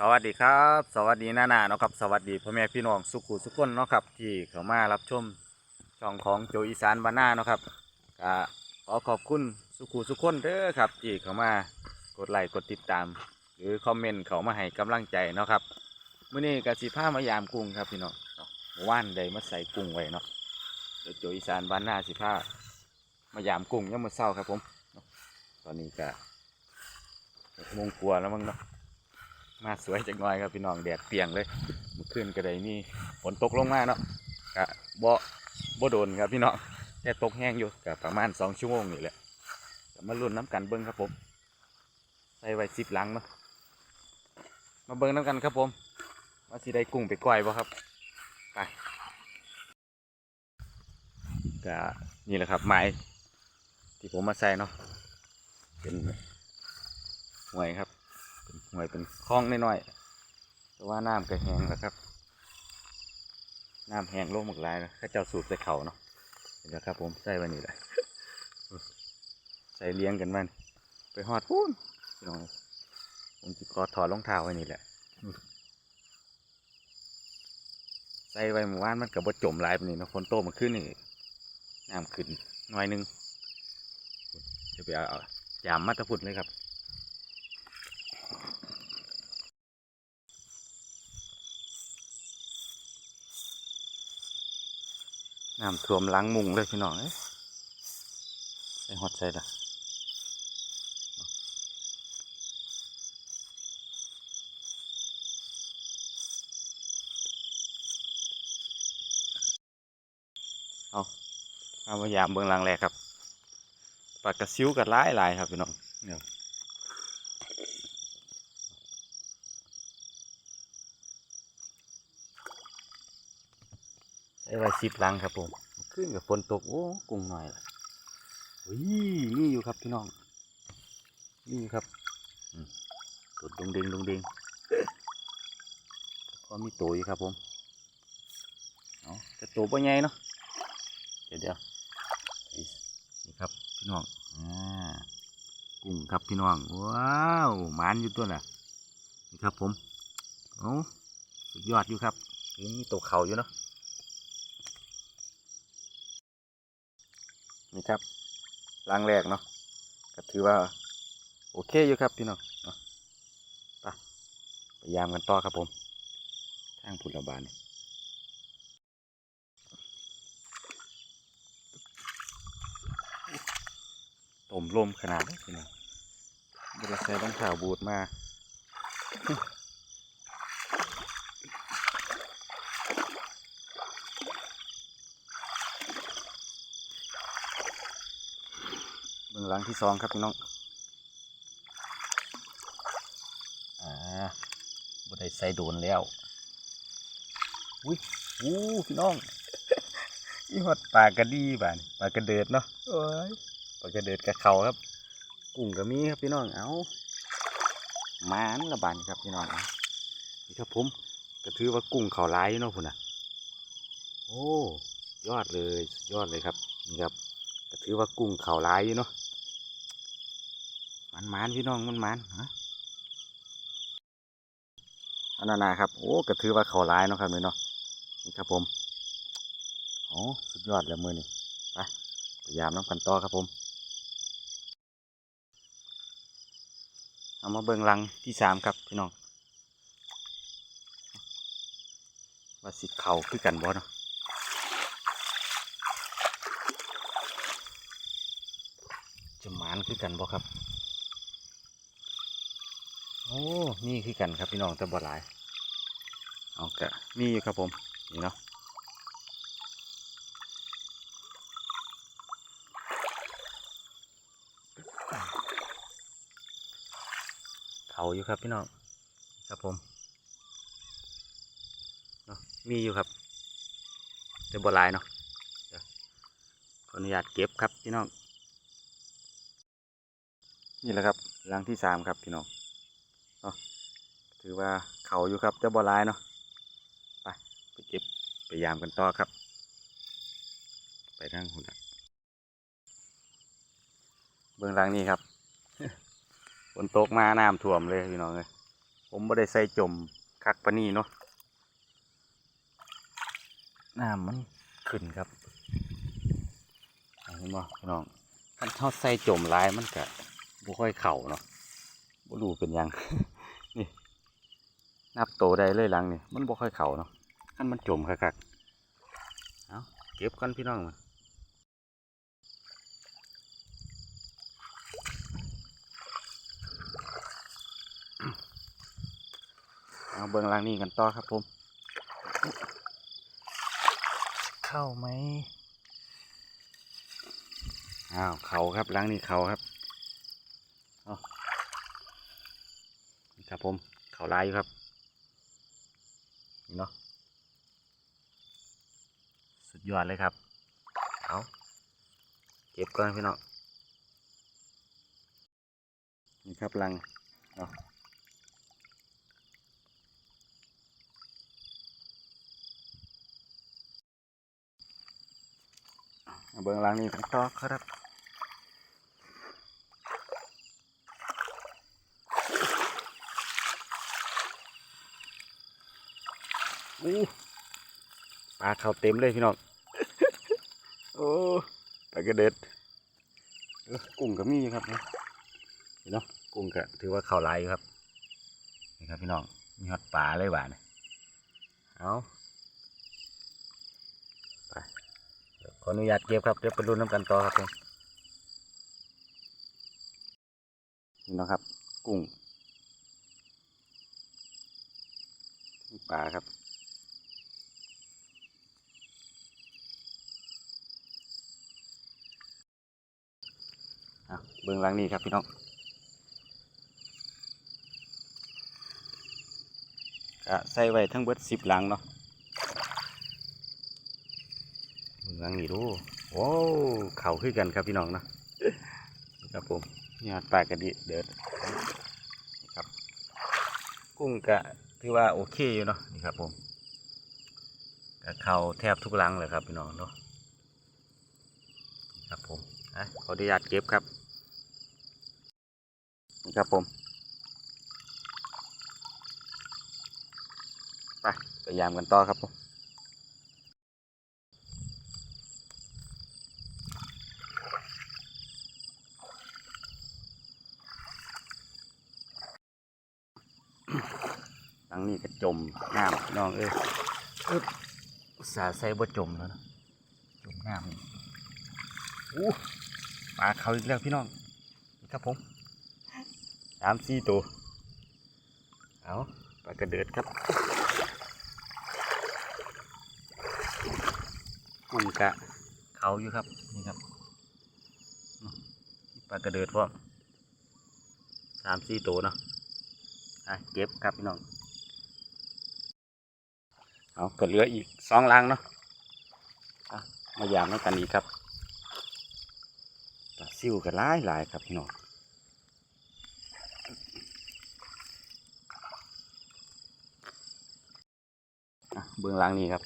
สวัสดีครับ สวัสดีหน้าหน้าเนาะครับ สวัสดีพ่อแม่พี่น้องสุขุสุขคนเนาะครับ ที่เข้ามารับชมช่องของโจอีสานบ้านนาเนาะครับก็ขอขอบคุณสุขุสุขคนเด้อครับที่เข้ามากดไลค์กดติดตาม หรือคอมเมนต์เขามาให้กำลังใจเนาะครับมื้อนี้กสิพามายามกุ้งครับพี่น้องว่านได้มาใส่กุ้งไว้เนาะเดี๋ยวโจอีสานบ้านนาสิพามายามกุ้งยามมื้อเช้าครับผมตอนนี้ก็มงกว่าแล้วมั้งเนาะ มาสวยจังหน่อยครับพี่น้องแดดเปียงเลยเมื่อคืนก็ได้มีฝนตกลงมาเนาะกะบ่บ่โดนครับพี่น้องแต่ตกแห้งอยู่กะประมาณสองชั่วโมงนี่แหละก็มาลุ้นน้ำกันเบิ้งครับผมใส่ไว้สิบหลังเนามาเบิ้งน้ำกันครับผมว่าสิได้กุ้งไปก้อยบ่ครับไปกะนี่แหละครับไม้ที่ผมมาใส่เนาะเป็นหวยครับ หวยเป็นคลองน้อยๆแต่ว่าน้ำก็แห้งแล้วครับ น้ำแห้งลงหมดหลายแล้วข้าเจ้าสูบใส่เขาเนาะเห็นแล้วครับ ผมใส่ไว้นี่แหละใส่เลี้ยงกันมันไปหอดพูนพี่น้องผมจะขอถอดรองเท้าไว้นี่แหละใส่ไว้เมื่อวานมันกับบจมลายปนนี้เนะฝนโตมันขึ้นนี่น้ำขึ้นหน่อยนึงจะไปเอาจามมาตะพุดเลยครับ น้ำท่วมล้างมุงเลยพี่น้องเอ้ยใส่ฮอตใส่ละเอาเอาพยายามเบื้องหลังแรกครับปลากระซิวกับหลายหลายครับพี่น้องเนี่ย ใส่ไว้สิบหลังครับผมขึ้นกับฝนตกโอ้กุ้งหน่อยล่ะอุ้ยนี่อยู่ครับพี่น้องนี่อยู่ครับอืมตดดงเดงดงเดงก็มีตัวอยู่ครับผมเอาแต่ตัวป่ใหญ่เนาะเดี๋ยวเดี๋ยวนี่ครับพี่น้องอ่ากุ้งครับพี่น้องว้าวหมานอยู่ตัวน่ะนี่ครับผมโอ้สุดยอดอยู่ครับยังมีตัวเขาอยู่เนาะ นี่ครับล้างแรกเนาะก็ถือว่า โอเคอยู่ครับพี่น้องเนาะไปพยายามกันต่อครับผมทางผุนรบาดนี่ต้มลมขนาดนี้พี่น้องเวลาใส่ต้องข่าบูดมา เบื้อง หลังที่สองครับพี่น้องอ่าบได้ใส่โดนแล้วอุ้ยอู้พี่น้องอีหอดปลากระดีบ้านปลากระเดิดเนาะโอ้ยปลากระเดิดกับเขาครับ กุ้งก็มีครับพี่น้องเอาหมานละบานครับพี่น้องเอานี่ครับผมก็ถือว่ากุ้งเขาร้ายอยู่เนาะพุ่นน่ะโอ้ยอดเลยสุดยอดเลยครับนี่ครับก็ถือว่ากุ้งเขาร้ายอยู่เนาะ มันมันพี่น้องมันมันฮะอันนั้นนะครับ โอ้ก็ถือว่าเขาร้ายเนาะครับนี่เนาะนี่ครับผมโอ้สุดยอดแล้วมือนี่ไปพยายามน้ำกันต่อครับผมเอามาเบิ่งลังที่สามครับพี่น้องว่าสิเขาคือกันบ่เนาะจะหมานคือกันบ่ครับ โอ้นี่คือกันครับพี่น้องแต่บ่หลายเอากะมีอยู่ครับผมนี่เนาะเขาอยู่ครับพี่น้องครับผมเนาะมีอยู่ครับแต่บ่หลายเนาะขออนุญาตเก็บครับพี่น้องนี่แหละครับหลังที่สามครับพี่น้อง นาะถือว่าเขาอยู่ครับแต่บ่ร้ายเนาะไปไปเก็บไปยามกันต่อครับ ไปทางหุ่นน่ะเบื้องหลังนี้ครับฝนตกมาน้ำท่วมเลยพี่น้องเลยผมไม่ได้ใส่จมคักปานนี่เนาะน้ำมันขึ้นครับเห็นบ่พี่น้องคันเขาใส่จมหลายมันก็บ่ค่อยเข่าเนาะบ่รู้เป็นหยังนี่ นับโตได้เลยหลังนี่มันบ่ค่อยเข่าเนาะคันมันจมคักๆเอาเก็บกันพี่น้องมาเอาเบิ้งหลังนี้กันต่อครับผม เข้าไหมอ้าวเขาครับหลังนี้เขาครับเอานี่ครับผมเขาลายอยู่ครับนี่เนาะสุด ยอดเลยครับ เอาเก็บก่อนพี่น้อง นี่ครับลัง เอาเบื้องหลังนี่กันต่อครับอู้ปลาเขาเต็มเลยพี่น้อง โอ้ปลากระเด็ดกุ้งก็มีครับนะเห็นเนาะกุ้งก็ถือว่าเข่าหลายครับนี่ครับพี่น้องมีฮอดปลาเลยหวานเอาไปขออนุญาตเก็บครับเดี๋ยวไปรุ่นน้ำกันต่อครับผมนี่เนาะครับ กุ้งปลาครับ เบื้องหลังนี้ครับพี่น้องก็ใส่ไว้ทั้งเบิดสิบหลังเนาะเมืองนี่ดูโอ้เข่าขึ้นกันครับพี่น้องเนาะครับผมนี่ฮอดปลากระดิเดิดนี่ครับ กุ้งกะถือว่าโอเคอยู่เนาะนี่ครับผมกะเข่าแทบทุกหลังเลยครับพี่น้องเนาะนี่ครับผมอะขออนุญาตเก็บครับ ครับผมไปพยายามกันต่อครับผมหลังนี้ก็จมน้ำน้องเอ้ยอึ๊บอุตส่าห์ใส่บ่จมแล้วนะจมน้ำอู้ปลาเขาอีกแล้วพี่น้อง ครับผมามสี่ตัว เอาปลากระเดิดครับกุ้งกะเขาอยู่ครับ นี่ครับปลากระเดิดพร้อมสามสี่ตัวเนาะอะเก็บครับพี่น้อง เอาก็เหลืออีกสองลังเนาะะมายามให้กันอีกครับปลาซิวกันหลายหลายครับพี่น้องอะเบื้องหลังนี้ครับ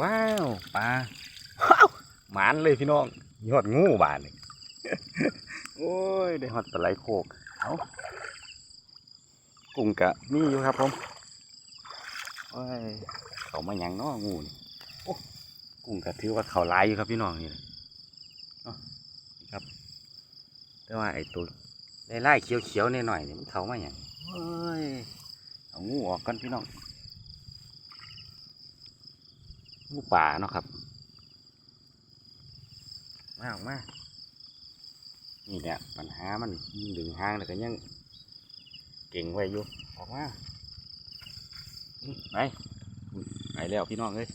ว้าวปลาว้าวหมานเลยพี่น้องยอดงูบานเลยโอ้ย ได้ฮอดปลาไหลโคกเอากุ้งกะมีอยู่ครับผมโอ้ยเขามาหยังเนาะงูนี่โอ้กุ้งกะถือว่าเขาหลายอยู่ครับพี่น้องนี่นะเนาะนี่ครับแต่ว่าไอ้ตัว ไล่ๆเขียวๆหน่อยๆนี่มันเขามาหยังเอ้ยเอางูออกกันพี่น้องงูป่าเนาะครับมาออกมานี่แหละปัญหามันยิงดึงห้างแล้วก็ยังเก่งไว้อยู่ออกมากไปไปแล้วพี่น้องเอ้ย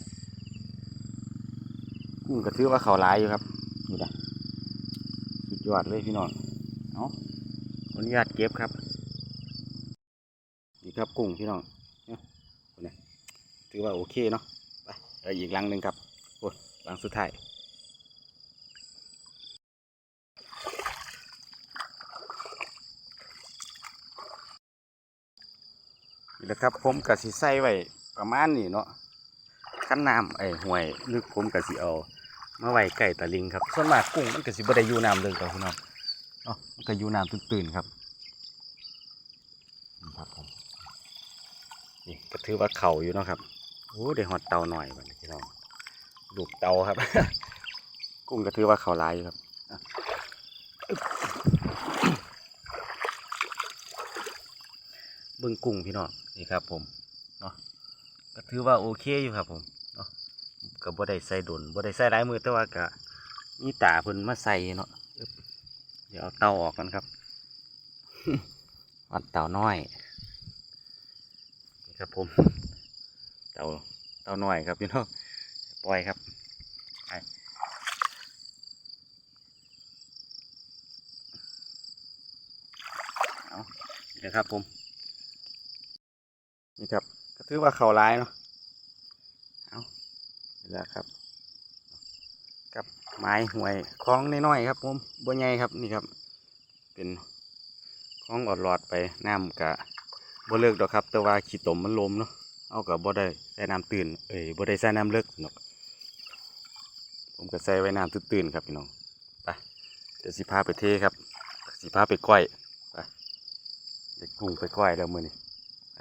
กุ้งกระถือว่าเขาลายอยู่ครับนี่แหละสุดยอดเลยพี่น้องเอาข อนุญาตเก็บครับ นี่ครับกุ้งพี่น้องเนี่ยถือว่าโอเคเนาะไปอีกลังหนึ่งครับโอ้ลังสุดท้ายนี่แหละครับผมกะสิใส่ไว้ประมาณนี้เนาะขั้นน้ำไอ้ห่วยลึกผมกะสิเอามาไว้ไก่ตะลิงครับส่วนมากกุ้งมันก็สิบ่ได้อยู่น้ำเลยครับพี่น้อง เนาะมันก็อยู่น้ำตื้นๆครับนี่ครับผมนี่ก็ถือว่าเข่าอยู่เนาะครับโอ้ได้หอดเตาหน่อยบัดนี้พี่น้องลูกเตาครับ กุ้งก็ถือว่าเข่าหลายอยู่ครับอะอึ๊บเบิ่งกุ้งพี่น้องนี่ครับ ผมเนาะก็ถือว่าโอเคอยู่ครับ ผมเนาะก็บ่ได้ใส่ดนบ่ได้ใส่หลายมือแต่ว่าก็มีตาเพิ่นมาใส่เนาะอึ๊บเดี๋ยวเอาเตาออกกันครับวัดเตาน้อยนี่ครับผม เตาเตาน้อยครับพี่น้องปล่อยครับไปเอานี่นะครับผม นี่ครับก็ถือว่าเขาร้ายเนาะเอานี่แหละครับ กับไม้ห่วยคล้องน้อยๆครับผมบัวใหญ่ครับนี่ครับ เป็นคล้องอดหลอดไปน้ำกะบ่เลิกดอกครับ แต่ว่าขี้ตมมันลมเนาะเอากับบ่ได้ใส่น้ำตื่นเอ้ยบ่ได้ใส่น้ำเลิกนาะผมก็ใส่ไว้น้ำตื่นๆครับพี่น้องไปเดี๋ยวสิพาไปเทครับสิพาไปก้อยไปเด็กกุ้งไปก้อยแล้วมือนี้ไป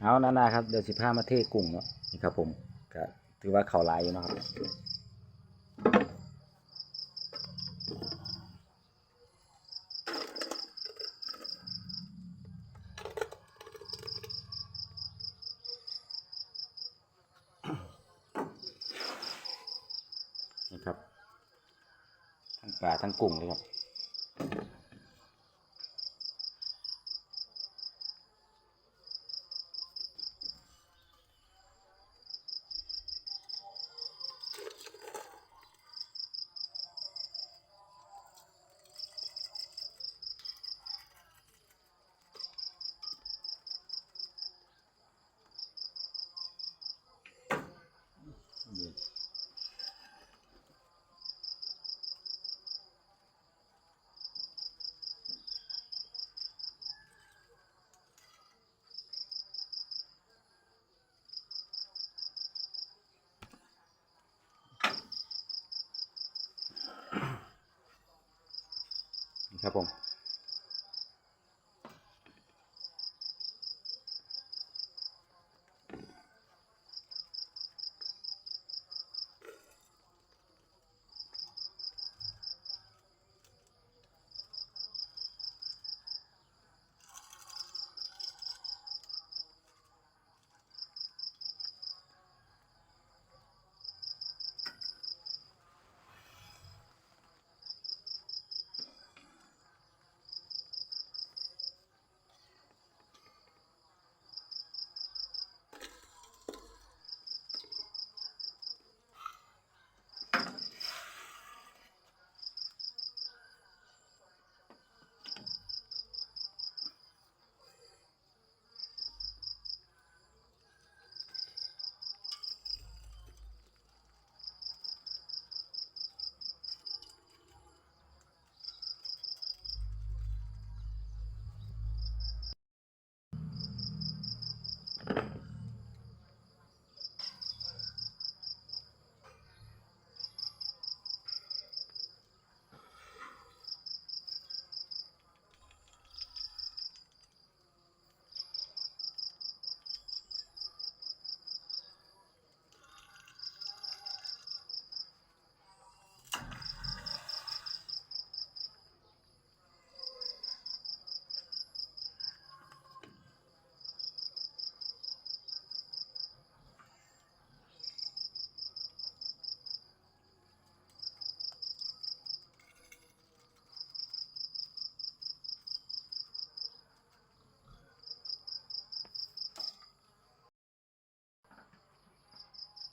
เอานานาครับเดี๋ยวสิพามาเทกุ้งเนาะ นี่ครับผมก็ถือว่าเขาหลายอยู่นะครับนี่ครับ ทั้งปลาทั้งกุ้งเลยครับ นี่ ครับผม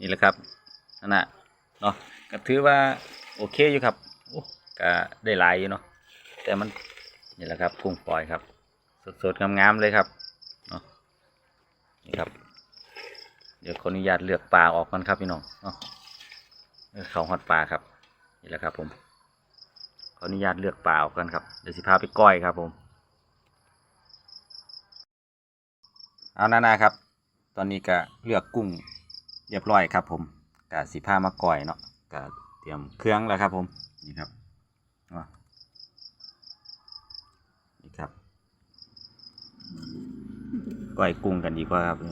นี่แหละครับนั่นน่ะเนาะก็ถือว่าโอเคอยู่ครับโอ้ก็ได้หลายอยู่เนาะแต่มันนี่แหละครับกุ้งปล่อยครับ สดๆงามๆเลยครับเนาะนี่ครับ เดี๋ยวขออนุญาตเลือกปลาออกก่อนครับพี่น้องเนาะเออเขาฮอดปลาครับ นี่แหละครับผมขออนุญาตเลือกปลาออกกันครับเดี๋ยวสิพาไปก้อยครับผมเอาหน้านาครับ ตอนนี้ก็เลือกกุ้ง เรียบร้อยครับ ผมกะสีผ้ามาก่อยเนาะกะเตรียมเครื่องแล้วครับผมนี่ครับนี่ครับก่อยกุ้งกันดีกว่าครับพี่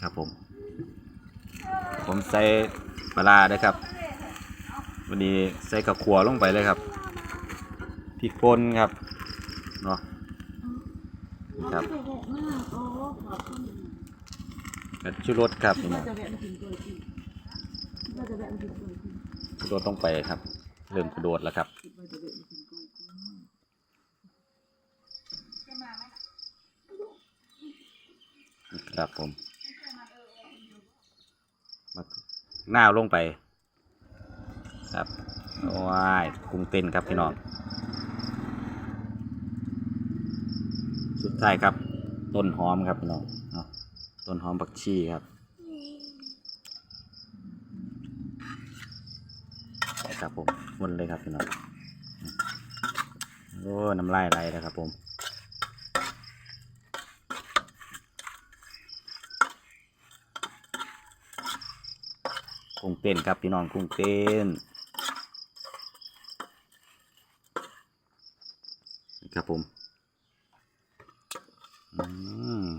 ครับผม ผมใส่ปลาร้าด้ครับ วันนี้ใส่กับขัวลงไปเลยครับพริกป่นครับเนาะนี่ครับ กับชูรสครับพี่น้องจะแวะมากินกล้วยกินว่าจะแวะมากินกล้วยกินชูรสลงไปครับ เริ่มกระโดดแล้วครับคิดว่าจะแวะมากินกล้วยกินนี่ครับผมมาหน้าวลงไป ครับว้ายกุ้งเต้นครับพี่น้องสุดท้ายครับ ต้นหอมครับพี่น้องเอา ต้นหอมบักชีครับครับผมวนเลยครับพี่น้องโอ้น้ำลายไหลแล้ครับผมกุ้งเต็นครับพี่น้องกุ้งเต็นครับผม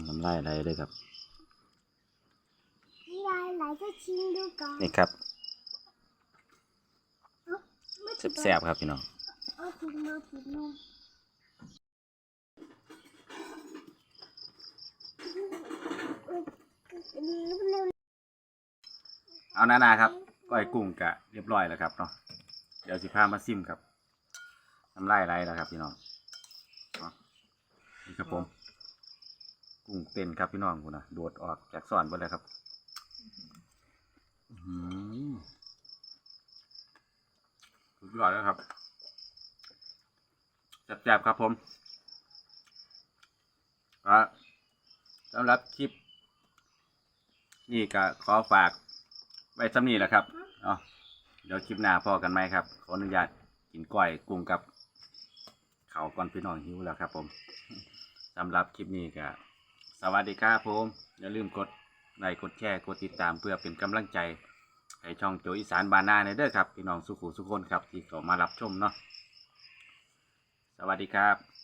น้ำลายไหลเลยครับ นี่ครับแซ่บๆครับพี่น้องเอาหน้าๆครับก้อยกุ้งกะเรียบร้อยแล้วครับเนาะเดี๋ยวสิพามาซิมครับน้ำไรไรแล้วครับพี่น้องนี่ครับผม กุ้งเต็นครับพี่น้องคุณนะโดดออกจากซ่อนไปเลยครับ สุดยอดแล้วครับแซ่บๆครับผมก็สำหรับคลิป นี่ก็ขอฝากไว้สำนีแหละครับเนาะเดี๋ยวคลิปหน้าพอกันไหมครับ ขออนุญาตกินก้อยกุ้งกับเขาก่อนพี่น้องหิวแล้วครับ ผมสำหรับคลิปนี้ก็สวัสดีครับผม อย่าลืมกดไลค์กดแชร์ กดติดตามเพื่อเป็นกำลังใจ ให้ช่องโจอีสานบานนาในเด้อครับพี่น้องสุขุสุขคนครับที่เขามารับชมเนาะสวัสดีครับ